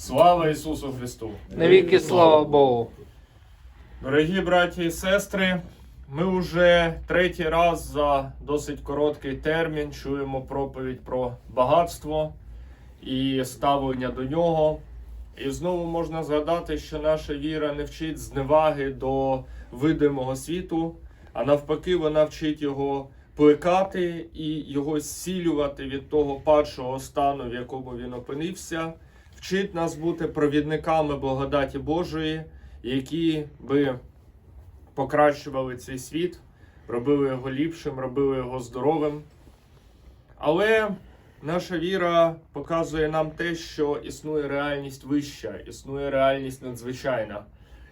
Слава Ісусу Христу! Навіки слава Богу. Дорогі браті і сестри, ми вже третій раз за досить короткий термін чуємо проповідь про багатство і ставлення до нього. І знову можна згадати, що наша віра не вчить зневаги до видимого світу, а навпаки, вона вчить його плекати і його зцілювати від того падшого стану, в якому він опинився, вчить нас бути провідниками благодаті Божої, які би покращували цей світ, робили його ліпшим, робили його здоровим. Але наша віра показує нам те, що існує реальність вища, існує реальність надзвичайна.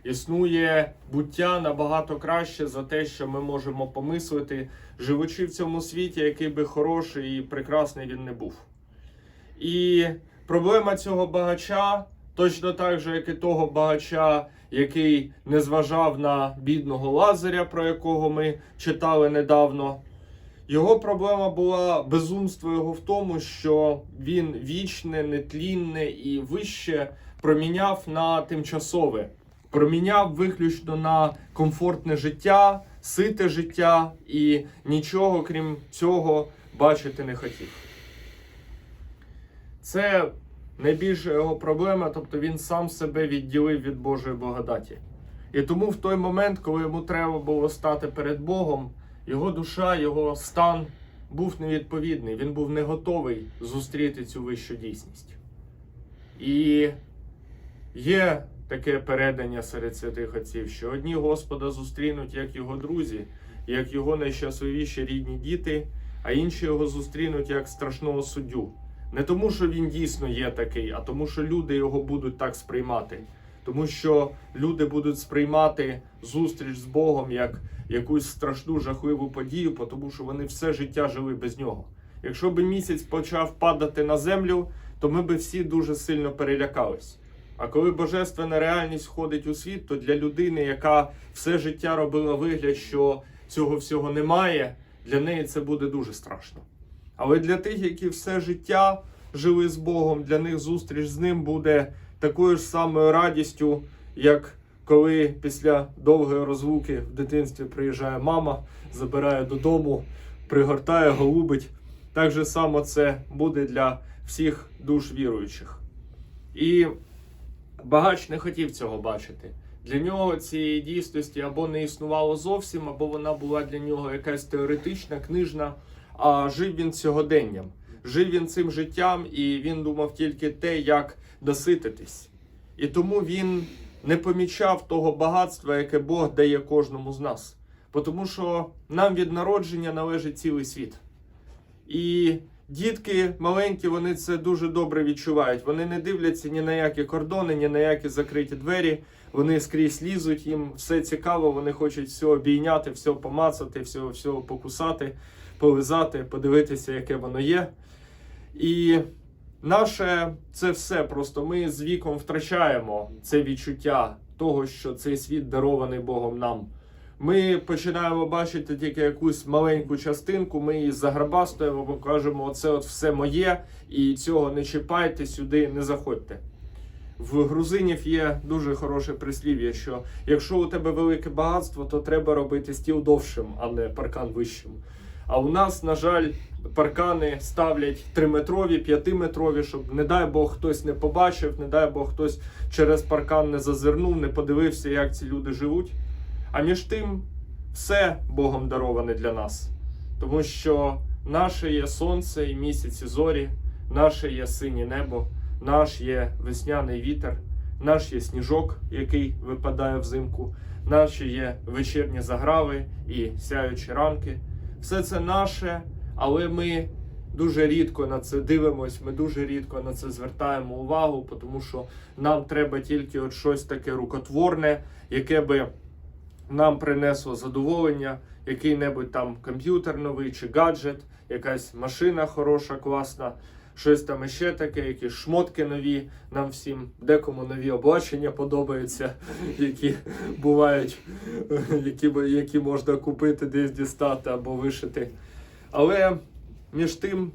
Існує буття набагато краще за те, що ми можемо помислити, живучи в цьому світі, який би хороший і прекрасний він не був. І проблема цього багача точно так же, як і того багача, який не зважав на бідного Лазаря, про якого ми читали недавно. Його проблема була безумство його в тому, що він вічне, нетлінне і вище проміняв на тимчасове, проміняв виключно на комфортне життя, сите життя і нічого крім цього бачити не хотів. Це найбільша його проблема, тобто він сам себе відділив від Божої благодаті. І тому в той момент, коли йому треба було стати перед Богом, його душа, його стан був невідповідний. Він був не готовий зустріти цю вищу дійсність. І є таке передання серед святих отців, що одні Господа зустрінуть як його друзі, як його найщасливіші рідні діти, а інші його зустрінуть як страшного суддю. Не тому, що він дійсно є такий, а тому, що люди його будуть так сприймати. Тому що люди будуть сприймати зустріч з Богом як якусь страшну жахливу подію, тому що вони все життя жили без нього. Якщо би місяць почав падати на землю, то ми би всі дуже сильно перелякались. А коли божественна реальність входить у світ, то для людини, яка все життя робила вигляд, що цього всього немає, для неї це буде дуже страшно. Але для тих, які все життя жили з Богом, для них зустріч з ним буде такою ж самою радістю, як коли після довгої розлуки в дитинстві приїжджає мама, забирає додому, пригортає, голубить. Так же само це буде для всіх душ віруючих. І багач не хотів цього бачити. Для нього цієї дійсності або не існувало зовсім, або вона була для нього якась теоретична, книжна, а жив він сьогоденням. Жив він цим життям, і він думав тільки те, як насититись. І тому він не помічав того багатства, яке Бог дає кожному з нас. Тому що нам від народження належить цілий світ. І дітки маленькі, вони це дуже добре відчувають. Вони не дивляться ні на які кордони, ні на які закриті двері. Вони скрізь лізуть, їм все цікаво, вони хочуть все обійняти, все помацати, все, все покусати, полизати, подивитися, яке воно є. І наше це все. Просто ми з віком втрачаємо це відчуття того, що цей світ дарований Богом нам. Ми починаємо бачити тільки якусь маленьку частинку, ми її заграбастуємо, бо кажемо, оце от все моє, і цього не чіпайте, сюди не заходьте. В грузинів є дуже хороше прислів'я, що якщо у тебе велике багатство, то треба робити стіл довшим, а не паркан вищим. А у нас, на жаль, паркани ставлять 3-метрові, 5-метрові, щоб, не дай Бог, хтось не побачив, не дай Бог, хтось через паркан не зазирнув, не подивився, як ці люди живуть. А між тим, все Богом дароване для нас, тому що наше є сонце і місяць і зорі, наше є синє небо, наш є весняний вітер, наш є сніжок, який випадає взимку, наші є вечірні заграви і сяючі ранки. Все це наше, але ми дуже рідко на це дивимось, ми дуже рідко на це звертаємо увагу, тому що нам треба тільки от щось таке рукотворне, яке би нам принесло задоволення, який-небудь там комп'ютер новий чи гаджет, якась машина хороша, класна, щось там іще таке, якісь шмотки нові. Нам всім декому нові облачення подобаються, які бувають, які, які можна купити, десь дістати або вишити. Але між тим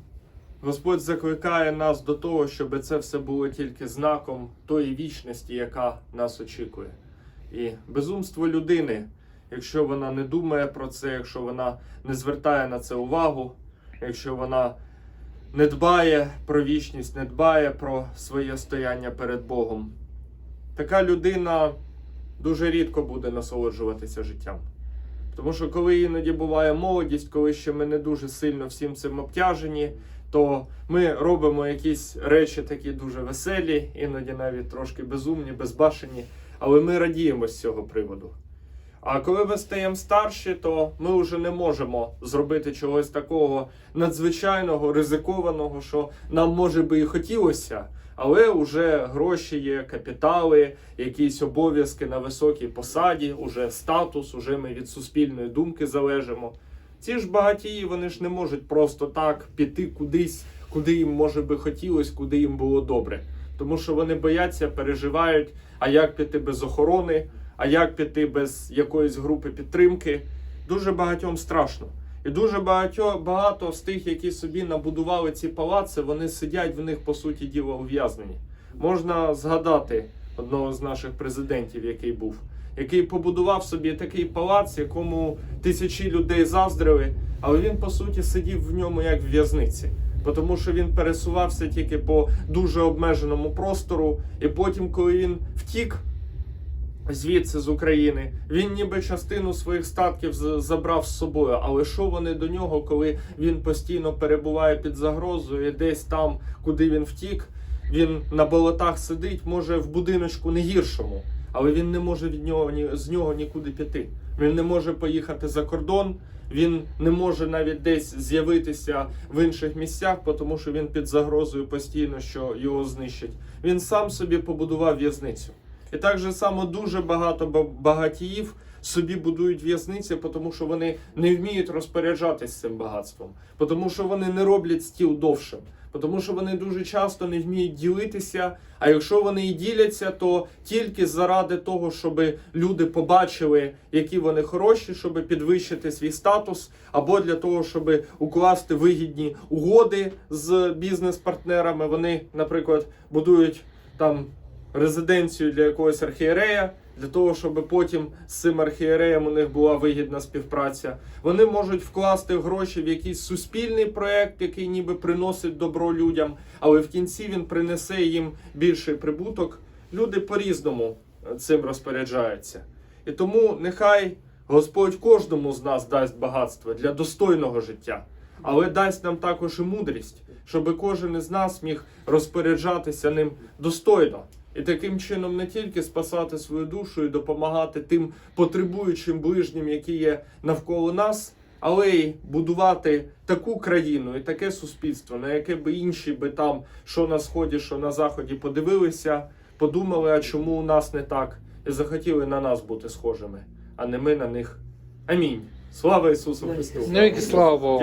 Господь закликає нас до того, щоб це все було тільки знаком тої вічності, яка нас очікує. І безумство людини, якщо вона не думає про це, якщо вона не звертає на це увагу, якщо вона не дбає про вічність, не дбає про своє стояння перед Богом, така людина дуже рідко буде насолоджуватися життям. Тому що коли іноді буває молодість, коли ще ми не дуже сильно всім цим обтяжені, то ми робимо якісь речі такі дуже веселі, іноді навіть трошки безумні, безбашені, але ми радіємо з цього приводу. А коли ми стаємо старші, то ми вже не можемо зробити чогось такого надзвичайного, ризикованого, що нам може би і хотілося, але вже гроші є, капітали, якісь обов'язки на високій посаді, уже статус, уже ми від суспільної думки залежимо. Ці ж багатії вони ж не можуть просто так піти кудись, куди їм може би хотілося, куди їм було добре. Тому що вони бояться, переживають, а як піти без охорони, а як піти без якоїсь групи підтримки. Дуже багатьом страшно. І дуже багатьо, багато з тих, які собі набудували ці палаци, вони сидять в них, по суті діла, ув'язнені. Можна згадати одного з наших президентів, який був, який побудував собі такий палац, якому тисячі людей заздрили, але він, по суті, сидів в ньому як в в'язниці. Тому що він пересувався тільки по дуже обмеженому простору, і потім, коли він втік, звідси з України. Він ніби частину своїх статків забрав з собою. Але що вони до нього, коли він постійно перебуває під загрозою, десь там, куди він втік, він на болотах сидить, може в будиночку не гіршому, але він не може від нього з нього нікуди піти. Він не може поїхати за кордон. Він не може навіть десь з'явитися в інших місцях, тому що він під загрозою постійно, що його знищать. Він сам собі побудував в'язницю. І так же само дуже багато багатіїв собі будують в'язниці, тому що вони не вміють розпоряджатись цим багатством, тому що вони не роблять стіл довшим, тому що вони дуже часто не вміють ділитися. А якщо вони і діляться, то тільки заради того, щоб люди побачили, які вони хороші, щоб підвищити свій статус, або для того, щоб укласти вигідні угоди з бізнес-партнерами. Вони, наприклад, будують там резиденцію для якогось архієрея, для того, щоб потім з цим архієреєм у них була вигідна співпраця. Вони можуть вкласти гроші в якийсь суспільний проект, який ніби приносить добро людям, але в кінці він принесе їм більший прибуток. Люди по-різному е, цим розпоряджаються. І тому нехай Господь кожному з нас дасть багатство для достойного життя, але дасть нам також і мудрість, щоб кожен із нас міг розпоряджатися ним достойно. І таким чином не тільки спасати свою душу і допомагати тим потребуючим ближнім, які є навколо нас, але й будувати таку країну і таке суспільство, на яке би інші би там, що на сході, що на заході, подивилися, подумали, а чому у нас не так, і захотіли на нас бути схожими, а не ми на них. Амінь. Слава Ісусу Христу! Ну і слава Богу.